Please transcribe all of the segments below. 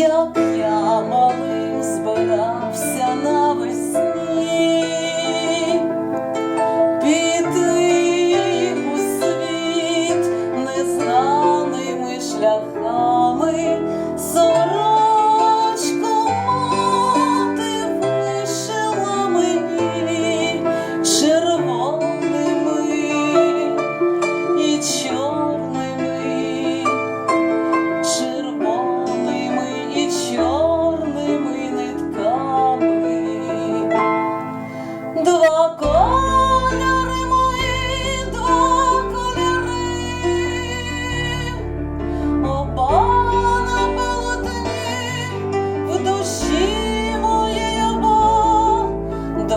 як я малим збирався навесні,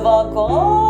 два